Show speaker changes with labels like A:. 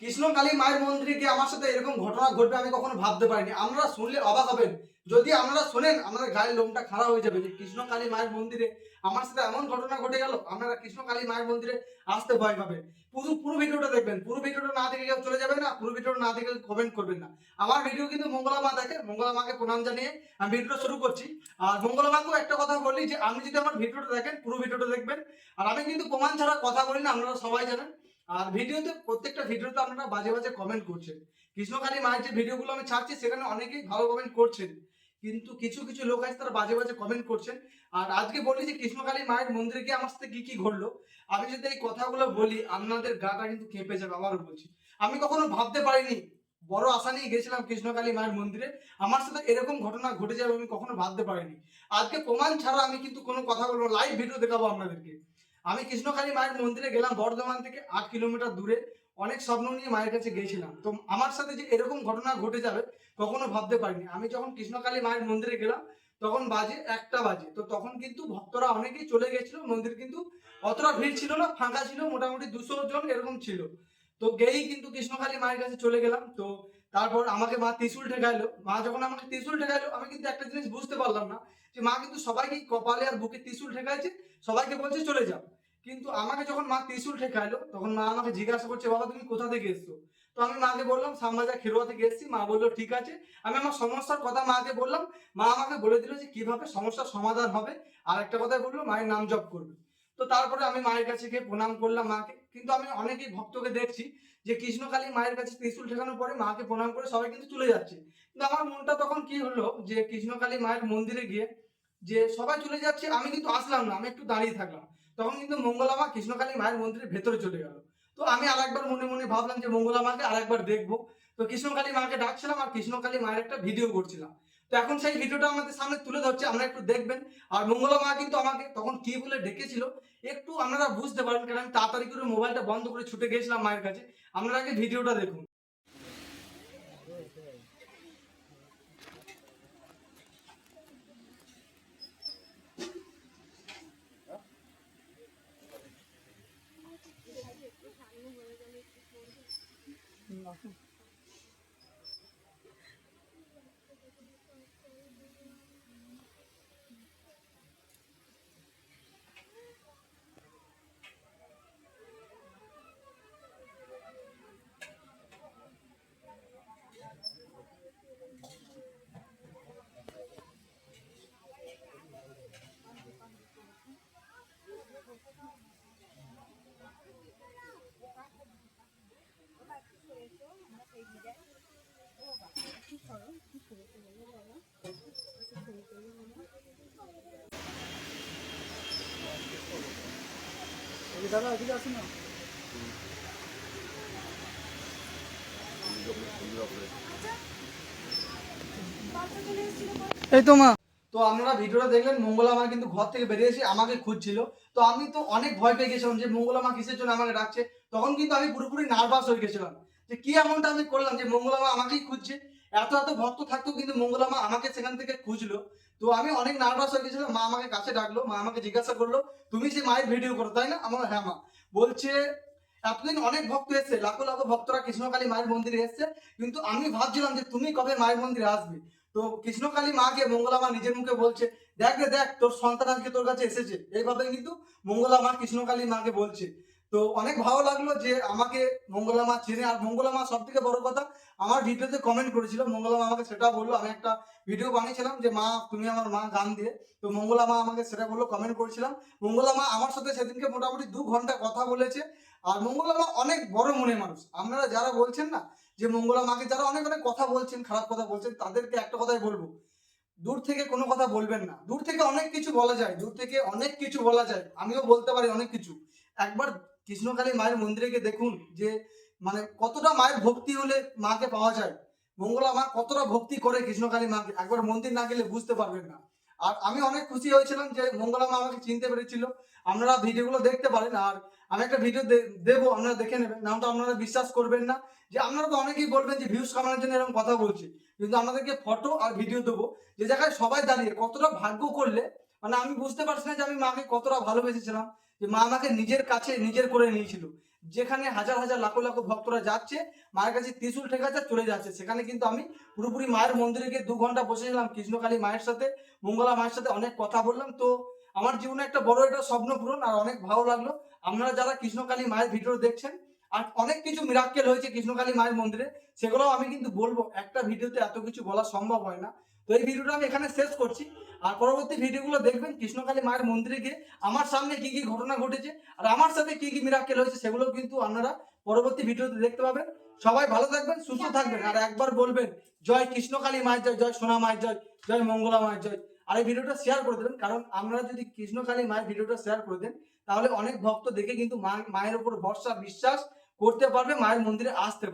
A: কৃষ্ণকালী মায়ের মন্দিরে আমার সাথে এরকম ঘটনা ঘটবে আমি কখনো ভাবতে পারিনি। আপনারা শুনলে অবাক হবেন। যদি আপনারা শোনেন, আপনাদের গায়ের লোমটা খারাপ হয়ে যাবে যে কৃষ্ণকালী মায়ের মন্দিরে আমার সাথে এমন ঘটনা ঘটে গেল, আপনারা কৃষ্ণকালী মায়ের মন্দিরে আসতে ভয় পাবেন। পুরো পুরো ভিডিওটা দেখবেন। পুরো ভিডিওটা না দেখে কেউ চলে যাবেন না, পুরো ভিডিওটা না দেখে কমেন্ট করবেন না। আমার ভিডিও কিন্তু মঙ্গলা মা দেখে, মঙ্গলা মাকে প্রণাম জানিয়ে আমি ভিডিওটা শুরু করছি। আর মঙ্গলা মাকেও একটা কথা বলি যে, আপনি যদি আমার ভিডিওটা দেখেন, পুরো ভিডিওটা দেখবেন। আর আমি কিন্তু প্রমাণ ছাড়া কথা বলি না, আপনারা সবাই জানেন। আর ভিডিওতে, প্রত্যেকটা ভিডিওতে আপনারা বাজে বাজে কমেন্ট করছেন। কৃষ্ণকালী মায়ের যে ভিডিওগুলো আমি ছাড়ছি, সেখানে অনেকেই ভালো কমেন্ট করছেন। কিন্তু কিছু কিছু লোক আছে, তারা বাজে বাজে কমেন্ট করছেন। আর আজকে বলি যে, কৃষ্ণকালী মায়ের মন্দিরে গিয়ে আমার সাথে কি কি ঘটলো? আমি যদি এই কথাগুলো বলি, আপনাদের গাটা কিন্তু কেঁপে যাবে, আবারও বলছি। আমি কখনো ভাবতে পারিনি, বড় আশা নিয়ে গেছিলাম কৃষ্ণকালী মায়ের মন্দিরে। আমার সাথে এরকম ঘটনা ঘটে যাবে, আমি কখনো ভাবতে পারিনি। আজকে প্রমাণ ছাড়া আমি কিন্তু কোনো কথা বলব লাইভ ভিডিও দেখাবো আপনাদেরকে। আমি কৃষ্ণকালী মায়ের মন্দিরে গেলাম বর্ধমান থেকে আট কিলোমিটার দূরে। অনেক স্বপ্ন নিয়ে মায়ের কাছে গিয়েছিলাম। তো আমার সাথে যে এরকম ঘটনা ঘটে যাবে, কখনো ভাবতে পারিনি। আমি যখন কৃষ্ণকালী মায়ের মন্দিরে গেলাম, তখন বাজে একটা বাজে। তো তখন কিন্তু ভক্তরা অনেকেই চলে গেছিল। মন্দির কিন্তু অতটা ভিড় ছিল না, ফাঁকা ছিল, মোটামুটি দুশো জন এরকম ছিল। তো গেই কিন্তু কৃষ্ণকালী মায়ের কাছে চলে গেলাম। তো তারপর আমাকে মা ত্রিশুল ঠেকাইলো। মা যখন আমাকে ত্রিশুল ঠেকাইলো, আমি কিন্তু একটা জিনিস বুঝতে পারলাম না যে মা কিন্তু সবাইকে কপালে আর বুকে ত্রিশুল ঠেকাইছে, সবাইকে বলছে চলে যাও। কিন্তু আমাকে যখন মা ত্রিশুল ঠেকাইলো তখন মা আমাকে জিজ্ঞাসা করছে, বাবা, তুমি কোথা থেকে এসছো? তো আমি মাকে বললাম সামবাজার খেরোয়া থেকে এসেছি। মা বলল, ঠিক আছে। আমি আমার সমস্যার কথা মাকে বললাম। মা আমাকে বলে দিল যে, কীভাবে সমস্যার সমাধান হবে? আর একটা কথা বলল মায়ের নাম জপ করবে। তো তারপরে আমি মায়ের কাছে গিয়ে প্রণাম করলাম মাকে। কিন্তু আমি অনেকেই ভক্তকে দেখছি যে, কৃষ্ণকালী মায়ের কাছে ত্রিশুল ঠেকানোর পরে মাকে প্রণাম করে সবাই কিন্তু চলে যাচ্ছে। কিন্তু আমার মনটা তখন কি হলো যে, কৃষ্ণকালী মায়ের মন্দিরে গিয়ে যে, সবাই চলে যাচ্ছে, আমি কিন্তু আসলাম না, আমি একটু দাঁড়িয়ে থাকলাম। তখন কিন্তু মঙ্গলামা কৃষ্ণকালী মায়ের মন্দিরের ভেতরে চলে গেল। তো আমি আরেকবার মনে মনে ভাবলাম যে মঙ্গলামাকে আরেকবার দেখব। তো কৃষ্ণকালী মাকে ডাকছিলাম আর কৃষ্ণকালী মায়ের একটা ভিডিও করছিলাম। তো এখন সেই ভিডিওটা আমাদের সামনে তুলে ধরছে, আপনারা একটু দেখবেন। আর মঙ্গলা মা কিন্তু আমাকে তখন কি বলে ডেকেছিল, একটু আপনারা বুঝতে পারেন, কারণ আমি তাড়াতাড়ি করে মোবাইলটা বন্ধ করে ছুটে গেছিলাম মায়ের কাছে। আপনারা আগে ভিডিওটা দেখুন। Wow. দাদা এদিকে আসুন না এই তো মা। তো আপনারা ভিডিওটা দেখলেন, মঙ্গলা মা কিন্তু ঘর থেকে বেরিয়ে এসে আমাকে খুঁজছিল। তো আমি তো অনেক ভয় পেয়ে গেছিলাম যে মঙ্গলা মা কিসের জন্য আমাকে ডাকছে। তখন কিন্তু আমি পুরোপুরি নার্ভাস হয়ে গেছিলাম। যে কি এমনটা আমি করলাম যে মঙ্গলা মা আমাকেই খুঁজছে? এত এত ভক্ত থাকতো কিন্তু মঙ্গলা মা আমাকে সেখান থেকে খুঁজলো। তো আমি অনেক নার্ভাস হয়ে গেছিলাম, মা আমাকে কাছে ডাকলো, মা আমাকে জিজ্ঞাসা করল, তুমি যে মায়ের ভিডিও করো, তাই না? আমার হ্যাঁ মা। বলছে, এতদিন অনেক ভক্ত এসছে, লাখো লাখো ভক্তরা কৃষ্ণকালী মায়ের মন্দিরে এসছে, কিন্তু আমি ভাবছিলাম যে তুমি কবে মায়ের মন্দিরে আসবে? তো কৃষ্ণকালী মাকে মঙ্গলা মা নিজের মুখে বলছে, দেখ রে, দেখ, তোর সন্তান আজকে তোর কাছে এসেছে। এইভাবে কিন্তু মঙ্গলা মা কৃষ্ণকালী মাকে বলছে। তো অনেক ভালো লাগল যে আমাকে মঙ্গলা মা চেনে। আর মঙ্গলা মা সব থেকে বড় কথা, আমার ভিডিওতে কমেন্ট করেছিল, মঙ্গলা মা আমাকে সেটা বলল। আমি একটা ভিডিও বানিয়েছিলাম যে, মা, তুমি আমার মা, গান দিয়ে। তো মঙ্গলা মা আমাকে সেটা বলল কমেন্ট করেছিলাম। মঙ্গলা মা আমার সাথে সেদিনকে মোটামুটি দু ঘণ্টা কথা বলেছে। আর মঙ্গলা মা অনেক বড় মনের মানুষ। আপনারা যারা বলছেন না যে, মঙ্গলা মাকে যারা অনেক অনেক কথা বলছেন, খারাপ কথা বলছেন, তাদেরকে একটা কথাই বলব। দূর থেকে কোনো কথা বলবেন না। দূর থেকে অনেক কিছু বলা যায়। দূর থেকে অনেক কিছু বলা যায়। আমিও বলতে পারি অনেক কিছু। একবার কৃষ্ণকালী মায়ের মন্দিরে গিয়ে দেখুন যে মানে কতটা মায়ের ভক্তি হলে মাকে পাওয়া যায়। মঙ্গলা মা কতটা ভক্তি করে কৃষ্ণকালী মাকে, একবার মন্দির না গেলে বুঝতে পারবেন না। আর আমি অনেক খুশি হয়েছিলাম যে মঙ্গলা মা আমাকে চিনতে পেরেছিল। আপনারা ভিডিওগুলো দেখতে পারেন আর আমি একটা ভিডিও দেবো, আপনারা দেখে নেবেন। নামটা আপনারা বিশ্বাস করবেন না যে আপনারা তো অনেকেই বলবেন যে ভিউজ কামানোর জন্য এরকম কথা বলছি। কিন্তু আপনাদেরকে ফটো আর ভিডিও দেবো যে জায়গায় সবাই দাঁড়িয়ে কতটা ভাগ্য করলে মানে আমি বুঝতে পারছি না যে আমি মাকে কতটা ভালোবেসেছিলাম। যে মা আমাকে নিজের কাছে নিজের করে নিয়েছিল। যেখানে হাজার হাজার লাখো লাখো ভক্তরা যাচ্ছে, মায়ের কাছে ত্রিশুল ঠেকাচ্ছে চলে যাচ্ছে। সেখানে কিন্তু আমি পুরোপুরি মায়ের মন্দিরে গিয়ে দু ঘণ্টা বসেছিলাম, কৃষ্ণকালী মায়ের সাথে, মঙ্গলা মায়ের সাথে অনেক কথা বললাম। তো আমার জীবনে একটা বড় একটা স্বপ্ন পূরণ, আর অনেক ভালো লাগল। আপনারা যারা কৃষ্ণকালী মায়ের ভিডিও দেখছেন, আর অনেক কিছু মিরাক্কেল হয়েছে কৃষ্ণকালী মায়ের মন্দিরে সেগুলো আমি কিন্তু বলব, একটা ভিডিওতে এত কিছু বলা সম্ভব হয় না। তো এই ভিডিওটা আমি এখানে শেষ করছি। আর পরবর্তী ভিডিওগুলো দেখবেন, কৃষ্ণকালী মায়ের মন্দিরে গিয়ে আমার সামনে কি কি ঘটনা ঘটেছে আর আমার সাথে কি কি মিরাক্কেল হয়েছে সেগুলো কিন্তু আপনারা পরবর্তী ভিডিওতে দেখতে পাবেন। সবাই ভালো থাকবেন, সুস্থ থাকবেন। আর একবার বলবেন, জয় কৃষ্ণকালী মায়ের জয় জয় সোনা মায়ের জয় জয় মঙ্গলা মায়ের জয়। আর এই ভিডিওটা শেয়ার করে দেবেন, কারণ আপনারা যদি কৃষ্ণকালী মায়ের ভিডিওটা শেয়ার করে দেন, তাহলে অনেক ভক্ত দেখে কিন্তু মায়ের উপর ভরসা, বিশ্বাস করতে পারবে, মায়ের মন্দিরে আসতে